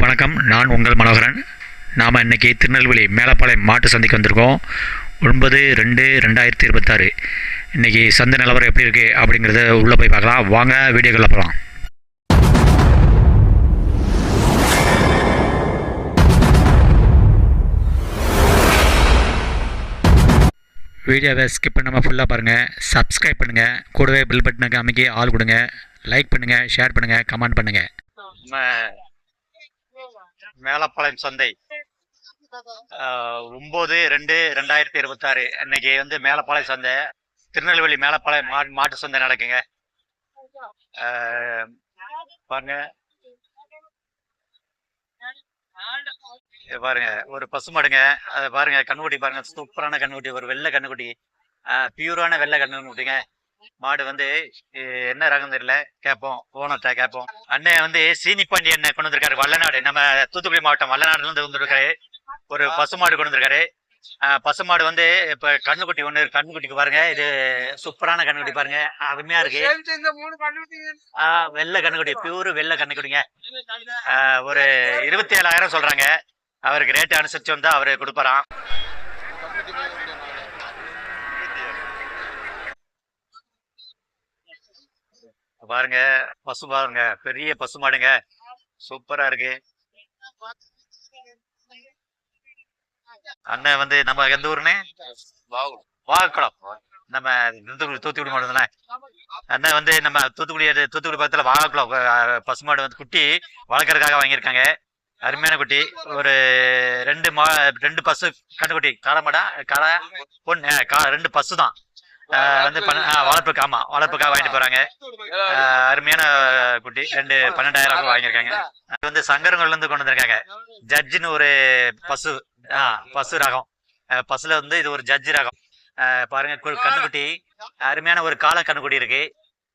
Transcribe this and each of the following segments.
வணக்கம் நான் உங்கள் மனோகரன். நாம் இன்னைக்கு திருநெல்வேலி மேலப்பாளையம் மாட்டு சந்தைக்கு வந்திருக்கோம். ஒன்பது ரெண்டு ரெண்டாயிரத்தி இருபத்தாறு. இன்றைக்கி சந்தை நிலவரம் எப்படி இருக்குது அப்படிங்கிறத உள்ளே போய் பார்க்கலாம். வாங்க வீடியோக்களில் போகலாம் வீடியோவை ஸ்கிப் பண்ணாமல் ஃபுல்லாக பாருங்கள் சப்ஸ்கிரைப் பண்ணுங்கள் கூடவே பில் பட்டனுக்கு அமைக்கி ஆள் கொடுங்க. லைக் பண்ணுங்கள் ஷேர் பண்ணுங்கள் கமெண்ட் பண்ணுங்கள் நம்ம மேலப்பாளையம் சந்தை. ஒன்பது ரெண்டு ரெண்டாயிரத்தி இருபத்தாறு இன்னைக்கு வந்து மேலப்பாளையம் சந்தை. திருநெல்வேலி மேலப்பாளையம் மா மாட்டு சந்தை நடக்குங்க. பாருங்க. பாருங்க ஒரு பசுமாடுங்க அதை பாருங்க கண்ணுக்குட்டி பாருங்க. சூப்பரான கண்ணுக்குட்டி ஒரு வெள்ளை கண்ணுக்குட்டி. பியூரான வெள்ளை கண்ணுக்குட்டிங்க. மாடு வந்து என்ன ரகம் தெரியல? கேட்போம் போனத்தை கேட்போம் அண்ணன் வந்து சீனி பாண்டி அண்ணன் கொண்டு வந்திருக்காரு வல்லநாடு. நம்ம தூத்துக்குடி மாவட்டம் வல்லநாடுல இருந்து வந்திருக்காரு. ஒரு பசுமாடு கொண்டு வந்திருக்காரு. பசுமாடு வந்து இப்ப கண்ணுக்குட்டி ஒண்ணு. கண்ணுக்குட்டிக்கு பாருங்க இது சூப்பரான கண்ணுக்குட்டி பாருங்க. அருமையா இருக்கு. வெள்ளை கண்ணுக்குட்டி பியூர் வெள்ளை கண்ணுக்குட்டிங்க. ஒரு இருபத்தி ஏழாயிரம் சொல்றாங்க. அவருக்கு ரேட் அனுசரிச்சு வந்தா அவரு கொடுப்பாராம். பாருங்க பசு பாருங்க பெரிய பசு மாடுங்க. சூப்பரா இருக்கு. அண்ணன் வந்து நம்ம எந்த ஊருன்னு? வாகக்குளம். நம்ம தூத்துக்குடி தூத்துக்குடி மாடு தானே? அண்ணன் வந்து நம்ம தூத்துக்குடி தூத்துக்குடி பக்கத்துல வாகக்குளம். பசுமாடு வந்து குட்டி வளர்க்கறதுக்காக வாங்கியிருக்காங்க. அருமையான குட்டி. ஒரு ரெண்டு மா ரெண்டு பசு கண்ணுக்குட்டி காளை மாடா காளை பொண்ணு. கா ரெண்டு பசு தான் வந்து வளர்ப்புக்கு ஆமா வளர்ப்புக்காக வாங்கிட்டு போறாங்க. அருமையான குட்டி ரெண்டு பன்னெண்டாயிரம் ரூபாய் வாங்கியிருக்காங்க. அது வந்து சங்கரங்கள்ல இருந்து கொண்டு வந்திருக்காங்க. ஜட்ஜின்னு ஒரு பசு ஆ பசு ரகம். பசுல வந்து இது ஒரு ஜட்ஜ் ரகம். பாருங்க கண்ணுக்குட்டி. அருமையான ஒரு கால கண்ணுக்குட்டி இருக்கு.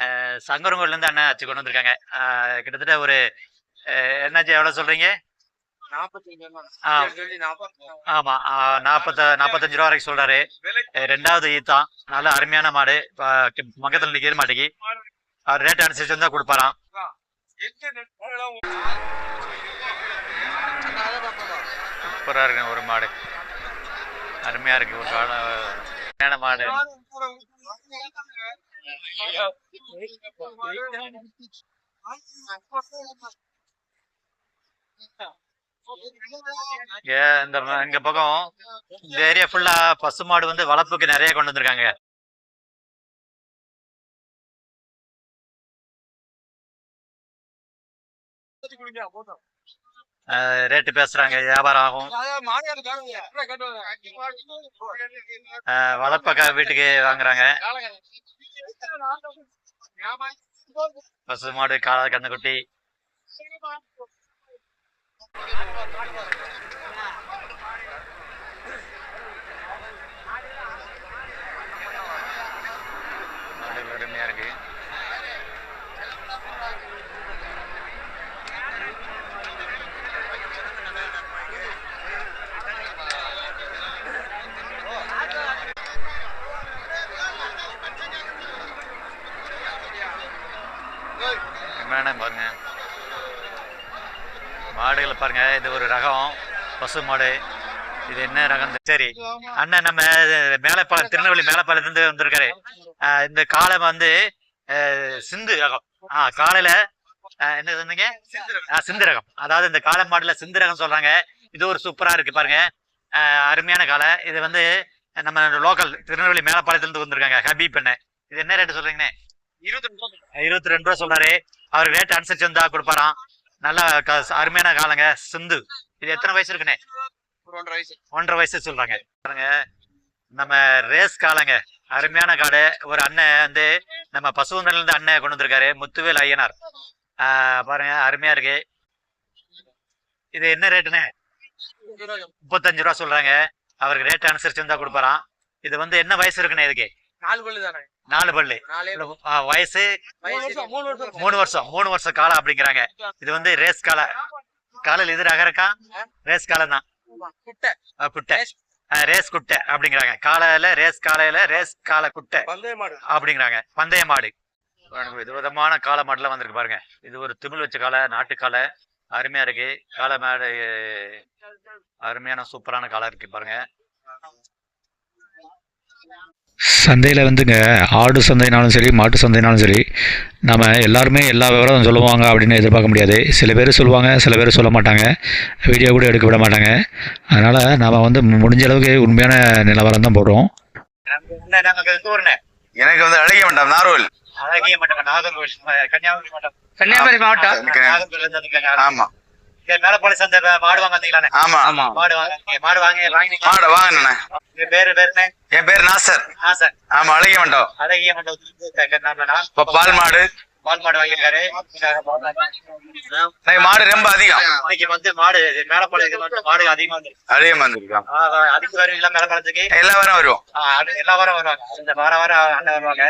அஹ், சங்கரங்கள்ல இருந்து அண்ணன் வச்சு கொண்டு வந்திருக்காங்க. கிட்டத்தட்ட ஒரு என்னாச்சு எவ்வளவு சொல்றீங்க? ஆமா. ஆஹ், நாப்பத்த நாப்பத்தஞ்சு ரூபா வரைக்கும் சொல்றாரு. ரெண்டாவது ஈத்தான் நல்ல அருமையான மாடு. ப- பக்கத்துல நிக்கிற மாட்டேங்கி அவர் ரேட் அனுசரிச்சு தான் கொடுப்பாராம். சூப்பரா இருக்கு ஒரு மாடு. அருமையா இருக்கு ஒரு கால அருமையான மாடு. Yeah. இந்த இங்க பக்கம் இந்த ஏரியா ஃபுல்லா பசு மாடு வந்து வளர்ப்புக்கு நிறைய கொண்டு வந்திருக்காங்க. ரேட்டு பேசுறாங்க வியாபாரம் ஆகும். வளர்ப்பக்க வீட்டுக்கு வாங்குறாங்க. பசு மாடு காளை கண்ணுக்குட்டி மாடு அருமையா இருக்கு என்னென்ன பாருங்க மாடுகளை பாருங்க இது ஒரு ரகம் பசு மாடு. இது என்ன ரகம்? சரி அண்ணன் நம்ம மேலப்பாளையம் திருநெல்வேலி மேலப்பாளையத்துல இருந்து வந்திருக்காரு இந்த காளை வந்து சிந்து ரகம். ஆஹ் காலையில என்ன சொன்னீங்க? சிந்து ரகம். அதாவது இந்த காளை மாடுல சிந்து ரகம் சொல்றாங்க. இது ஒரு சூப்பரா இருக்கு பாருங்க. அருமையான காளை. இது வந்து நம்ம லோக்கல் திருநெல்வேலி மேலப்பாளையத்துல இருந்து வந்திருக்காங்க ஹபீப் பண்ண இது என்ன ரேட் சொல்றீங்கண்ணே? இருபத்தி ரெண்டு ரூபா சொல்றாரு. அவர் ரேட் அனுசரிச்சு வந்தா கொடுப்பாராம். நல்ல அருமையான காலங்க. சிந்து. இது எத்தனை வயசு இருக்குண்ணே ஒன்றரை வயசு. சொல்றாங்க. பாருங்க. நம்ம ரேஸ் காலங்க. அருமையான காடு. ஒரு அண்ணன் வந்து நம்ம பசுவந்தல இருந்து அண்ணன் கொண்டு வந்திருக்காரு. முத்துவேல் ஐயனார் பாருங்க. அருமையா இருக்கு. இது என்ன ரேட்டுண்ணே? முப்பத்தஞ்சு ரூபா சொல்றாங்க. அவருக்கு ரேட் அனுசரிச்சு வந்தா கொடுப்பாராம். இது வந்து என்ன வயசு இருக்குண்ணே இதுக்கு? நாலு பல்லு தானே. நாலு பல்லு. வயசு மூணு வருஷம் மூணு வருஷம். காலம் அப்படிங்கிறாங்க. இது வந்து ரேஸ் காலை. காலையில் இது ரகரக்கா ரேஸ் காலம் தான். குட்டை. ரேஸ் குட்டை அப்படிங்கிறாங்க. காலையில ரேஸ் காலையில ரேஸ் காலை குட்டை பந்தய மாடு. அப்படிங்கிறாங்க. பந்தய மாடு. இது விதமான காளை மாடுலாம் வந்திருக்கு பாருங்க. இது ஒரு திமிழ் வச்ச காளை நாட்டு காளை அருமையா இருக்கு. காளை மாடு அருமையான சூப்பரான காளை இருக்கு பாருங்க. சந்தையில் வந்துங்க ஆடு சந்தைனாலும் சரி மாட்டு சந்தைனாலும் சரி நம்ம எல்லாருமே எல்லா விவரம் சொல்லுவாங்க அப்படின்னு எதிர்பார்க்க முடியாது. சில பேர் சொல்லுவாங்க சில பேர் சொல்ல மாட்டாங்க. வீடியோ கூட எடுக்க விட மாட்டாங்க. அதனால் நம்ம வந்து முடிஞ்ச அளவுக்கு உண்மையான நிலவரம் தான் போடுறோம். எனக்கு வந்து அழகிய மண்டபம் நார்வல் அழகிய மட்டம் நாகர்கோவில் கன்னியாகுமரி மட்டம் கன்னியாகுமரி மாவட்டம்? நாகர்கோவில் ஆமா. மேலப்பாளைய சந்தை மாடு வாங்க வந்தீங்களாண்ணே? ஆமா. ஆமா மாடு வாங்க மாடு வாங்க மாட வாங்கண்ணே உங்க பேரு பேருண்ணே என் பேர் நாசர். ஆ சார் ஆமா அழகிய மண்டபம். அழகிய இப்ப பால் மாடு. பால் மாடு வாங்கியிருக்காரு. மாடு ரொம்ப அதிகம். இன்னைக்கு வந்து மாடு வந்து மாடு அதிகமா வந்து அதிகம் வந்திருக்கான் அதுக்கு வருவீங்களா மேலப்பாளையத்துக்கு எல்லா வாரம் வருவோம். எல்லா வாரம் வருவாங்க. இந்த வாரம் வாரம் அண்ணன் வருவாங்க.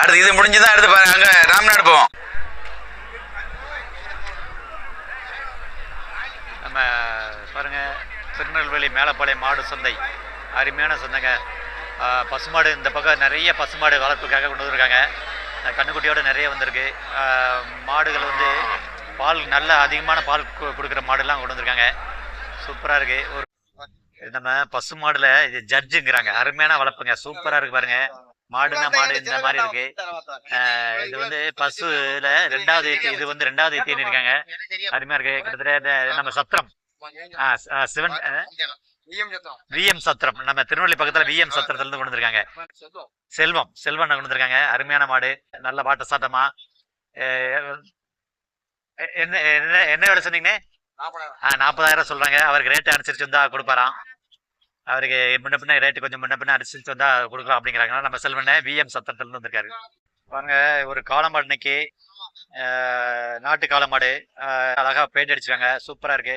அடுத்து இது முடிஞ்சுதான் அடுத்து பாருங்க அங்க ராம்நாடு போவோம். நம்ம பாருங்க திருநெல்வேலி மேலப்பாளையம் மாடு சந்தை. அருமையான சந்தைங்க. பசுமாடு இந்த பக்கம் நிறைய பசுமாடு வளர்ப்புக்காக கொண்டு வந்திருக்காங்க. கண்ணுக்குட்டியோடு நிறைய வந்திருக்கு. மாடுகள் வந்து பால் நல்ல அதிகமான பால் கொடுக்குற மாடுலாம் கொண்டு வந்திருக்காங்க. சூப்பராக இருக்கு. ஒரு நம்ம பசு மாடுல இது ஜட்ஜுங்கிறாங்க. அருமையான வளர்ப்புங்க. சூப்பரா இருக்கு பாருங்க. மாடுனா மாடு இந்த மாதிரி இருக்கு. இது வந்து பசுல ரெண்டாவது ஏத்தி இது வந்து ரெண்டாவது ஈத்தின்னு இருக்காங்க. அருமையா இருக்கு. கிட்டத்தட்ட நம்ம சத்திரம். ஆஹ் சிவன் விஎம் சத்திரம். நம்ம திருநெல்வேலி பக்கத்துல விஎம் சத்திரத்துல இருந்து கொண்டு வந்திருக்காங்க செல்வம். செல்வம் கொண்டு வந்திருக்காங்க அருமையான மாடு. நல்ல வாட்ட சாட்டமா என்ன என்ன விலை சொன்னீங்க நாற்பதாயிரம் சொல்றாங்க. அவருக்கு ரேட் அனுசரிச்சு வந்தா கொடுப்பாராம். அவருக்கு முன்ன பின்ன ரேட்டு கொஞ்சம் முன்ன பின்ன அனுசரிச்சு வந்தா கொடுக்கலாம் அப்படிங்கிறாங்க. நம்ம செல்வனை விஎம் சத்திரத்துல இருந்து வந்திருக்காரு. பாருங்க ஒரு காளமாடு இன்னைக்கு. நாட்டு காளமாடு அஹ், அழகா பெயிண்ட் அடிச்சிருக்காங்க. சூப்பரா இருக்கு.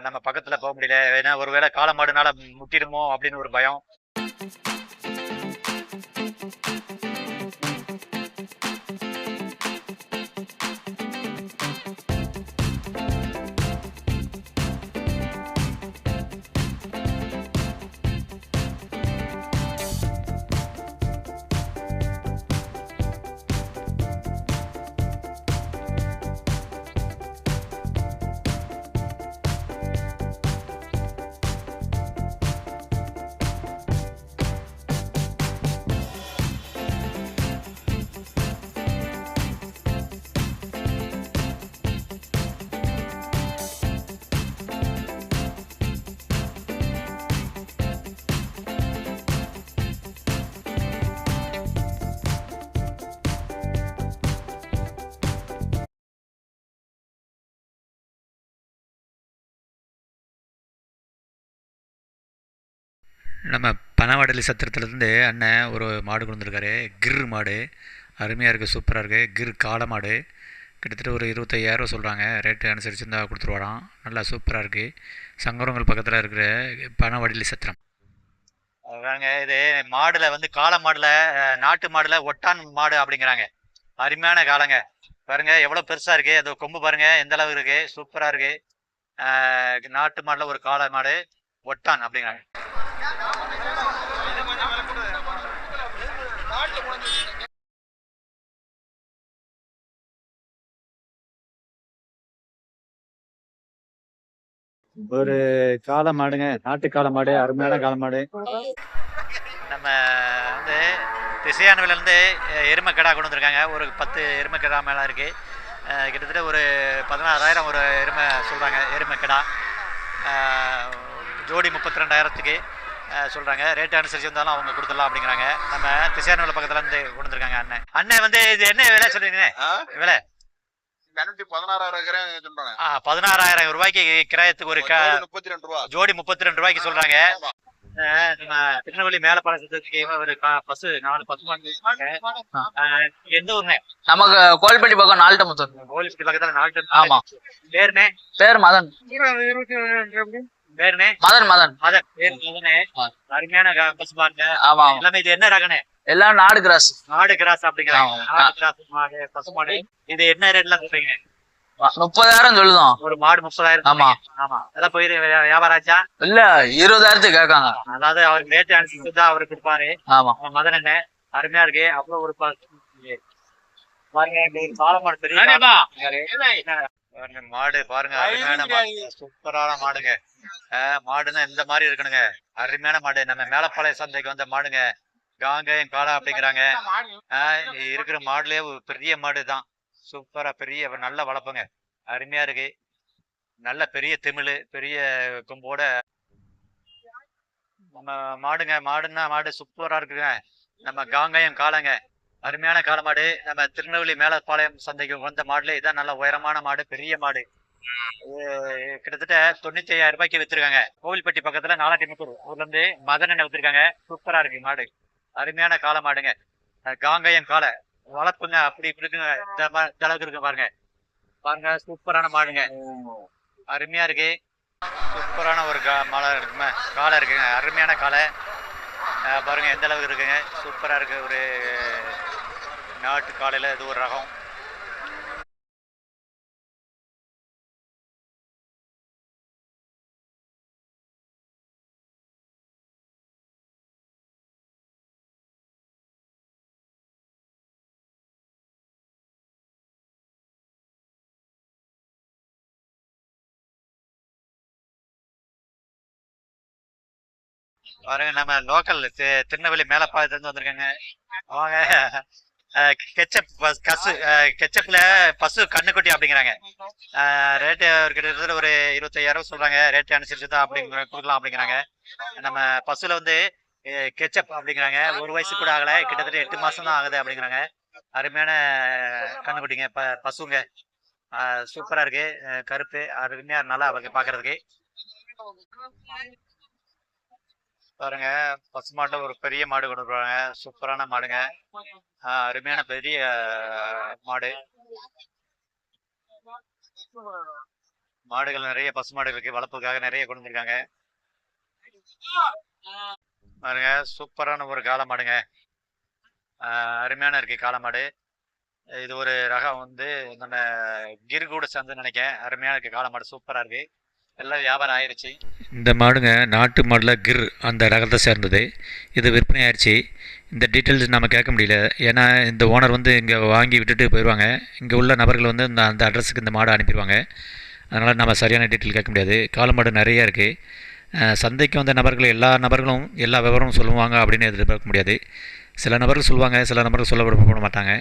நம்ம பக்கத்துல போக முடியல. ஏன்னா ஒருவேளை காலமாடுனால முட்டிடுமோ அப்படின்னு ஒரு பயம். நம்ம பனவாடலி சத்திரத்துலேருந்து அண்ணன் ஒரு மாடு கொண்டு கிர் மாடு. அருமையாக இருக்குது சூப்பராக இருக்குது கிர் காளை மாடு. கிட்டத்தட்ட ஒரு இருபத்தையாயிரம் சொல்கிறாங்க ரேட்டு அனுசரித்து இருந்தால் கொடுத்துருவாராம். நல்லா சூப்பராக இருக்குது சங்கரங்கள் பக்கத்தில் இருக்கிற பனவாடலி சத்திரம். அதாங்க இது மாடில் வந்து காளை மாடில் நாட்டு மாடில் ஒட்டான் மாடு அப்படிங்கிறாங்க. அருமையான காலங்க பாருங்க எவ்வளோ பெருசாக இருக்குது அது கொம்பு பாருங்கள் எந்த அளவு இருக்குது சூப்பராக இருக்குது நாட்டு மாடில் ஒரு காளை மாடு ஒட்டான் அப்படிங்கிறாங்க. ஒரு காளை மாடுங்க நாட்டு காளை மாடு அருமையான காளை மாடு நம்ம வந்து திசையானவிலேருந்து எருமை கடா கொண்டு வந்திருக்காங்க. ஒரு பத்து எருமை கடா மேலே இருக்கு. கிட்டத்தட்ட ஒரு பதினாறாயிரம் ஒரு எருமை சொல்றாங்க எருமை கடா. ஜோடி முப்பத்தி ரெண்டாயிரத்துக்கு சொல்றாங்க. ரேட் அனுசரிச்சு வந்தாலும் அவங்க கொடுத்துடலாம் அப்படிங்கிறாங்க. நம்ம திசையானவில பக்கத்துல இருந்து கொண்டு வந்திருக்காங்க அண்ணன் அண்ணன் வந்து இது என்ன விலை சொல்றீங்க? விலை? பதினாறாயிரம் ரூபாய்க்கு கிராயத்துக்கு ஒரு முப்பத்தி ரெண்டு ரூபா. ஜோடி முப்பத்தி ரெண்டு ரூபாய்க்கு சொல்றாங்க. அஹ் நம்ம திருநெல்வேலி மேலப்பாளையத்துக்கு ஒரு க- பசு நாலு அஹ் எந்த ஊர்னே நமக்கு கோல்பட்டி பக்கம் நால்டமுத்தூர் கோயிலுக்கு பக்கத்துல நாட்டு ஆமா. பேருனே பேர் மதன். பேருனே? மதன் மதன். அதான் பேரு மதனே. ஆ. அருமையான க- பசு மாடுங்க ஆமா எல்லாமே இது என்ன ரகனே? எல்லாம் நாடு கிராஸ் நாடு கிராஸ் அப்படிங்கிறாங்க. நாடு கிராஸ் மாடு பசு மாடு. இது என்ன ரேட்ல சொல்றீங்க? முப்பதாயிரம் சொல்லுதோம். ஒரு மாடு முப்பதாயிரம் ஆமா. ஆமா. அதெல்லாம் போய் வியாபாரம் ஆச்சா இல்ல இருபதாயிரத்துக்கு கேட்காங்க. அதாவது அவருக்கு ரேட் அனுசரிச்சு தான் அவரு கொடுப்பாரு. ஆமா. மதன் என்ன? அருமையா இருக்கு. அப்புறம் ஒரு பாருங்க ஒரு காளை மாடு. பாருங்க அருமையான மாடு. சூப்பரான மாடுங்க. ஆஹ் மாடுன்னா இந்த மாதிரி இருக்கணுங்க. அருமையான மாடு. நம்ம மேலப்பாளைய சந்தைக்கு வந்த மாடுங்க. காங்கயம் காளை அப்படிங்கிறாங்க. ஆஹ் இருக்கிற மாடுலயே ஒரு பெரிய மாடு தான் சூப்பரா பெரிய நல்ல வளர்ப்புங்க. அருமையா இருக்கு. நல்ல பெரிய திமிழு பெரிய கொம்போட. நம்ம மாடுங்க மாடுன்னா மாடு சூப்பரா இருக்குங்க. நம்ம காங்கயம் காளைங்க. அருமையான காளை மாடு. நம்ம திருநெல்வேலி மேலப்பாளையம் சந்தைக்கு வந்த மாடுல இதான் நல்ல உயரமான மாடு பெரிய மாடு. கிட்டத்தட்ட தொண்ணூத்தி ஐயாயிரம் ரூபாய்க்கு வித்துருக்காங்க. கோவில்பட்டி பக்கத்துல நாலாட்டிமுத்தூர். ஊர்ல இருந்து மதனனை வித்துருக்காங்க. சூப்பரா இருக்கு மாடு. அருமையான காளை மாடுங்க. காங்கயம் காளை. வளர்ப்புங்க அப்படி இப்படி இருக்குங்க. அளவுக்கு இருக்கு பாருங்க. பாருங்க சூப்பரான மாடுங்க. அருமையா இருக்கு. சூப்பரான ஒரு கா மலை இருக்குமே காளை இருக்குங்க. அருமையான காளை. பாருங்க எந்த அளவுக்கு இருக்குங்க. சூப்பரா இருக்கு. ஒரு நாட்டு காலையில இது ஒரு ரகம். பாருங்க நம்ம லோக்கல் திருநெல்வேலி மேலப்பாளையத்துலேருந்து வந்திருக்காங்க. அவங்க கெச்சப் கசு கெச்சப்ல பசு கண்ணுக்குட்டி அப்படிங்கிறாங்க. ரேட்டு கிட்டத்தட்ட ஒரு இருபத்தையாயிரம் சொல்றாங்க. ரேட்டு அனுசரிச்சு தான் அப்படிங்கிற கொடுக்கலாம் அப்படிங்கிறாங்க. நம்ம பசுல வந்து கெச்சப் அப்படிங்கிறாங்க. ஒரு வயசு கூட ஆகல. கிட்டத்தட்ட எட்டு மாசம் தான் ஆகுது அப்படிங்கிறாங்க. அருமையான கண்ணுக்குட்டிங்க ப பசுங்க. சூப்பரா இருக்கு. கருப்பு அருமையா நல்லா இருக்கு பாக்குறதுக்கு. பாருங்க. பசு மாட்டில் ஒரு பெரிய மாடு கொண்டு சூப்பரான மாடுங்க. அருமையான பெரிய மாடு. மாடுகள் நிறைய பசு மாடுகளுக்கு வளர்ப்புக்காக நிறைய கொண்டு வந்திருக்காங்க. பாருங்க. சூப்பரான ஒரு காளை மாடுங்க. அருமையான இருக்கு காளை மாடு. இது ஒரு ரகம் வந்து நம்ம கிர்கூட சேர்ந்து நினைக்கிறேன். அருமையான இருக்கு. காளை மாடு சூப்பராக இருக்கு. எல்லாம் வியாபாரம் ஆயிடுச்சு இந்த மாடுங்க நாட்டு மாடில் கிர் அந்த ரகத்தை சேர்ந்தது. இது விற்பனை ஆயிடுச்சு. இந்த டீட்டெயில்ஸ் நம்ம கேட்க முடியல. ஏன்னா இந்த ஓனர் வந்து இங்கே வாங்கி விட்டுட்டு போயிடுவாங்க இங்கே உள்ள நபர்கள் வந்து இந்த அந்த அட்ரஸுக்கு இந்த மாடை அனுப்பிடுவாங்க. அதனால் நம்ம சரியான டீட்டெயில் கேட்க முடியாது. காளை மாடு நிறைய இருக்குது சந்தைக்கு வந்த நபர்கள் எல்லா நபர்களும் எல்லா விவரமும் சொல்லுவாங்க அப்படின்னு எதிர்பார்க்க முடியாது. சில நபர்கள் சொல்லுவாங்க சில நபர்கள் சொல்ல விட மாட்டாங்க.